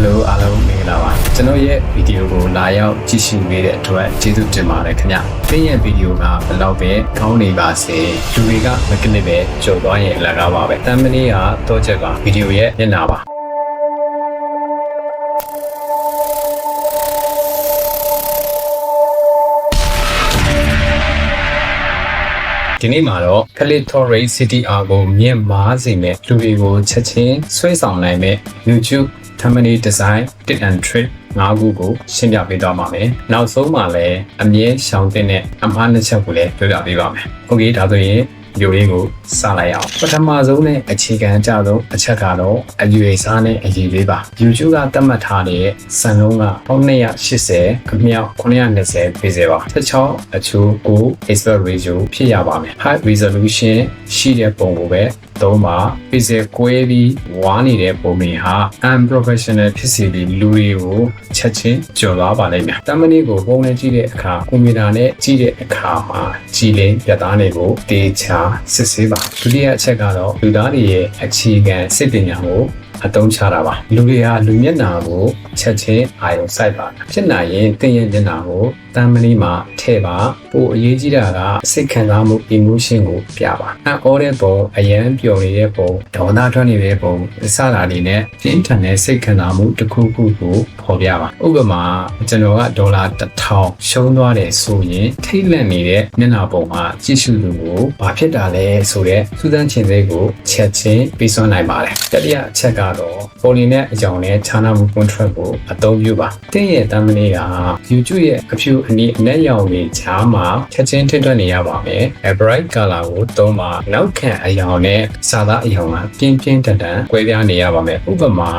Hello အားလုံးမင်္ဂလာပါကျွန်တော်ရဲ့ဗီဒီယိုကိုလာရောက်ကြည့်ရှုနေတဲ့အတွက်ကျေးဇူးတင်ပါတယ်ခင်ဗျ။တင်းရဲ့ဗီဒီယိုကဘယ်တော့ပဲကောင်းနေပါစေ။လူတွေကမကနစ်ပဲကြုံသွားရင်အလကားပါပဲ။တမ်မနီကတော့ချက်ကဗီဒီယိုရဲ့မျက်နှာပါ။ ဒီနေ့မှာတော့ Clitoris CTR ကိုမြင့်မားစေမဲ့လူတွေကိုချက်ချင်းဆွဲဆောင်နိုင်မဲ့ YouTube Thumbnail Design Tip and Trick ၅ခုကိုရှင်းပြပေးသွားပါမယ်။နောက်ဆုံးမှာလည်းအမြဲရှောင်တဲ့အမှားနှစ်ချက်ကိုလည်းပြောပြပေးပါမယ်။ Okay ဒါဆိုရင် ဗီဒီယိုလေးကိုစလိုက်အောင်ပထမဆုံးနဲ့အခြေခံအကြဆုံးအချက်ကတော့အယူအိစားနဲ့အရေးလေးပါ YouTube ကသတ်မှတ်ထားတဲ့စံလုံးက1280အမြောက်920 pixel ပါ16အချိုး9 aspect ratio ဖြစ်ရပါမယ် high resolution ရှိတဲ့ပုံကိုပဲသုံးပါ pixel ကွဲပြီးဝါနေတဲ့ပုံတွေဟာ unprofessional ဖြစ်စေပြီးလူတွေကိုချက်ချင်းကျော်သွားပါလိမ့်မယ်တမန်လေးကိုပုံနဲ့ကြည့်တဲ့အခါကွန်ပျူတာနဲ့ကြည့်တဲ့အခါမှာကြည်လင်ပြတ်သားနေကိုတေချာစစ်ဆေးပါဒုတိယအချက်ကတော့လူသားတွေရဲ့အခြေခံစိတ်ပညာကို အသုံးချတာပါလူတွေဟာလူမျက်နှာကိုချက်ချင်းအာရုံစိုက်ပါဖြစ်နိုင်ရင်သင်ရဲ့မျက်နှာကိုတမ်းမလီမှာထည့်ပါပိုအရေးကြီးတာကစိတ်ခံစားမှု emotion ကိုပြပါအအောတဲ့ပုံအယမ်းပျော်နေတဲ့ပုံဒေါသထွက်နေတဲ့ပုံစတာတွေနဲ့ပြင်းထန်တဲ့စိတ်ခံစားမှုတစ်ခုခုကိုဖော်ပြပါဥပမာကျွန်တော်ကဒေါ်လာ1000ရှုံးသွားတယ်ဆိုရင်ထိတ်လန့်နေတဲ့မျက်နှာပုံမှာကြည့်ရှုသူကိုဘာဖြစ်တာလဲဆိုတဲ့စူးစမ်းခြင်းတွေကိုချက်ချင်းပြီးစွမ်းနိုင်ပါတယ်တတိယအချက်ကတော့ပုံလင်းတဲ့အကြောင်းနဲ့ခြားနာမှု contract ကိုအသုံးပြုပါတင်းရဲ့တမ်းမလေးက YouTube ရဲ့အဖြူအနီအနက်ရောင်တွေခြားမှာချက်ချင်းထင်ထွက်နေရပါမယ်။ bright color ကိုသုံးပါနောက်ခံအရောင်နဲ့စာသားအရောင်ကပြင်းပြင်းထန်ထန်ကွဲပြားနေရပါမယ်။ဥပမာ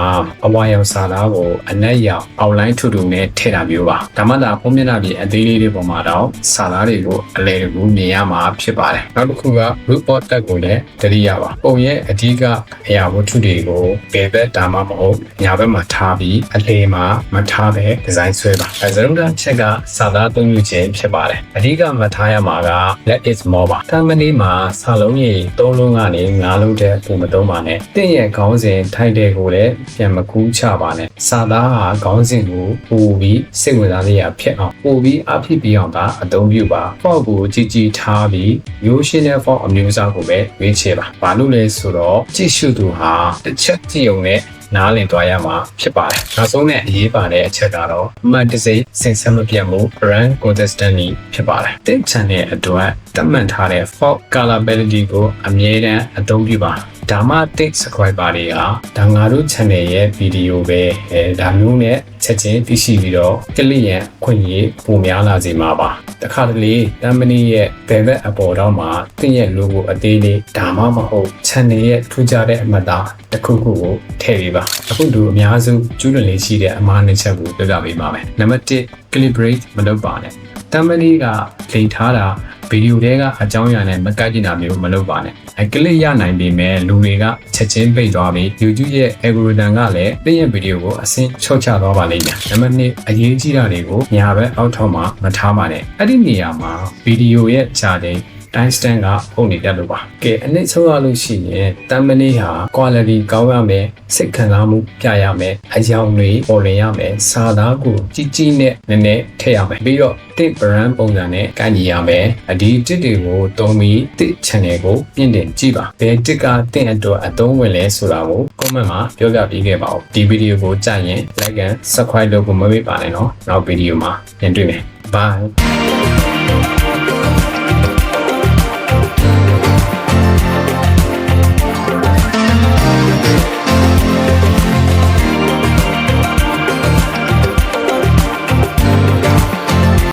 အဝါရောင်စာသားကိုအနက်ရောင် outline ထူထူနဲ့ထည့်တာမျိုးပါ။ဒါမှသာဖုံးမျက်နှာပြင်အသေးလေးတွေပေါ်မှာတော့စာသားတွေကိုအလဲတကူမြင်ရမှာဖြစ်ပါတယ်။နောက်တစ်ခုက report tag ကိုလည်းတတိယပါ။ပုံရဲ့အဓိကအရာဝတ္ထုတွေကိုဘယ်ဘက်ဒါမှမဟုတ်ညာဘက်မှာထားပြီးအလေမှာမထားပဲဒီဇိုင်းဆွဲပါ။အဲဇရုံတာချက်ကစာသားအသုံးပြုခြင်းဖြစ်ပါတယ်။အဓိကမှတ်ထားရမှာက let it more ပါ။တမနီမှာစာလုံးကြီး၃လုံးကနေ၅လုံးတဲ့ပုံမသုံးပါနဲ့။တင့်ရဲ့ခေါင်းစဉ်ထိုက်တဲ့ကိုလည်းပြန်မကူးချပါနဲ့။စာသားဟာခေါင်းစဉ်ကိုပိုပြီးစိတ်ဝင်စားစရာဖြစ်အောင်ပိုပြီးအဖြစ်ပြီးအောင်သာအသုံးပြုပါ။ font ကိုကြည်ကြည်ထားပြီးရိုးရှင်းတဲ့ font အမျိုးအစားကိုပဲရွေးချယ်ပါ။ဘာလို့လဲဆိုတော့ကြည့်ရှုသူဟာတစ်ချက်ကြည့်ုံနဲ့နားလည်သွားရမှာဖြစ်ပါတယ်။နောက်ဆုံးနဲ့အရေးပါတဲ့အချက်ကတော့မှတ်တစိစင်ဆက်မပြတ်မှု brand consistency ဖြစ်ပါတယ်။တဲ့ channel အတွက်သတ်မှတ်ထားတဲ့ font colorability ကိုအမြဲတမ်းအသုံးပြုပါ။ဒါမှ tick subscriber တွေဟာဒါငါတို့ channel ရဲ့ဗီဒီယိုပဲအဲဒါမျိုးနဲ့ ချက်ချင်းသိရှိပြီးတော့ကလစ်ရန်အခွင့်အရေးပိုများလာစေမှာပါတခါတလေတမ်မနီရဲ့ဘယ်ဘက်အပေါ်တော့မှာတင့်ရဲ့ logo အသေးလေးဒါမှမဟုတ် channel ရဲ့ထူးခြားတဲ့အမှတ်အသားတစ်ခုခုကိုထည့်ပေးပါအခုလူအများစုကျူးလွန်လေးရှိတဲ့အမှားနှစ်ချက်ကိုပြောပြပေးပါမယ်နံပါတ်1 calibrate မလုပ်ပါနဲ့ တမ်မနီကလိန်ထားတာဗီဒီယိုတွေကအကြောင်းအရာနဲ့မကိုက်ကျင်တာမျိုးမလုပ်ပါနဲ့အကလစ်ရနိုင်ပေမဲ့လူတွေကချက်ချင်းပိတ်သွားပြီး YouTube ရဲ့ algorithm ကလည်းတင်းရဲ့ဗီဒီယိုကိုအဆင့်ချော့ချသွားပါလိမ့်မယ်နံပါတ်2အရေးကြီးတာတွေကိုညာဘက်အောက်ထောက်မှာမထားပါနဲ့အဲ့ဒီနေရာမှာဗီဒီယိုရဲ့ဂျာတင် time stamp ကပုံနေတတ်လို့ပါကဲအနည်းဆုံးရလို့ရှိရင်တမ်မနေဟာ quality ကောင်းရမယ်စိတ်ခံစားမှုပြရမယ်အယောင်တွေပေါ်လွင်ရမယ်စာသားကိုကြီးကြီးနဲ့နည်းနည်းထည့်ရမယ်ပြီးတော့တစ် brand ပုံစံနဲ့ကိုင်ညီရမယ်အဒီတစ်တွေကိုသုံးပြီးတစ် channel ကိုပြင်တင်ကြည့်ပါဘယ်တစ်ကတင့်အတွက်အသုံးဝင်လဲဆိုတာကို comment မှာပြောပြပေးခဲ့ပါဦးဒီဗီဒီယိုကိုကြိုက်ရင် like and subscribe လုပ်ဖို့မမေ့ပါနဲ့နော်နောက်ဗီဒီယိုမှာပြန်တွေ့မယ် bye